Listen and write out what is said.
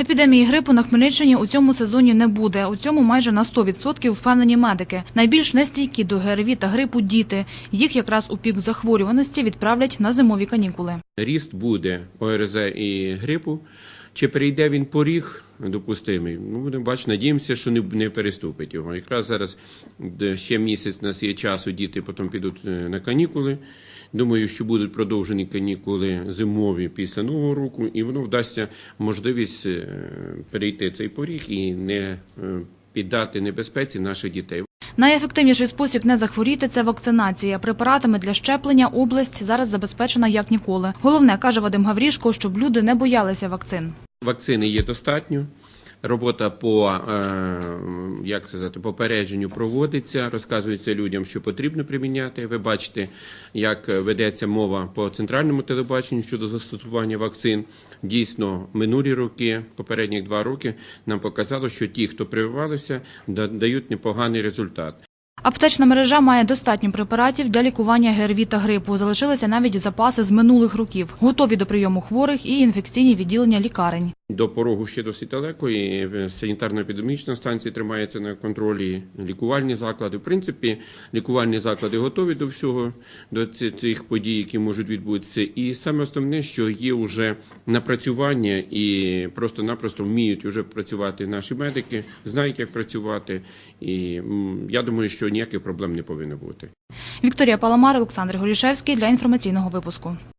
Епідемії грипу на Хмельниччині у цьому сезоні не буде. У цьому майже на 100% впевнені медики. Найбільш нестійкі до ГРВІ та грипу діти. Їх якраз у пік захворюваності відправлять на зимові канікули. Ріст буде ОРЗ і грипу. Чи перейде він поріг допустимий? Ну, будемо бачити, надіємося, що не, не переступить його. Якраз зараз ще місяць у нас є часу, діти потім підуть е, на канікули. Думаю, що будуть продовжені канікули зимові після Нового року, і воно вдасться можливість е, перейти цей поріг і не е, піддати небезпеці наших дітей. Найефективніший спосіб не захворіти – це вакцинація. Препаратами для щеплення область зараз забезпечена як ніколи. Головне, каже Вадим Гаврішко, щоб люди не боялися вакцин. Вакцини є достатньо. Робота по е, як сказати, попередженню проводиться, розказується людям, що потрібно приміняти. Ви бачите, як ведеться мова по центральному телебаченню щодо застосування вакцин. Дійсно, минулі роки, попередні два роки, нам показало, що ті, хто прививалися, дають непоганий результат. Аптечна мережа має достатньо препаратів для лікування ГРВІ та грипу. Залишилися навіть запаси з минулих років. Готові до прийому хворих і інфекційні відділення лікарень. До порогу ще досить далеко, і санітарно-епідемічна станція тримається на контролі, лікувальні заклади. В принципі, лікувальні заклади готові до всього, до цих подій, які можуть відбутися. І саме основне, що є вже напрацювання і просто-напросто вміють вже працювати наші медики, знають, як працювати. І я думаю, що ніяких проблем не повинно бути. Вікторія Паламар, Олександр Горішевський для інформаційного випуску.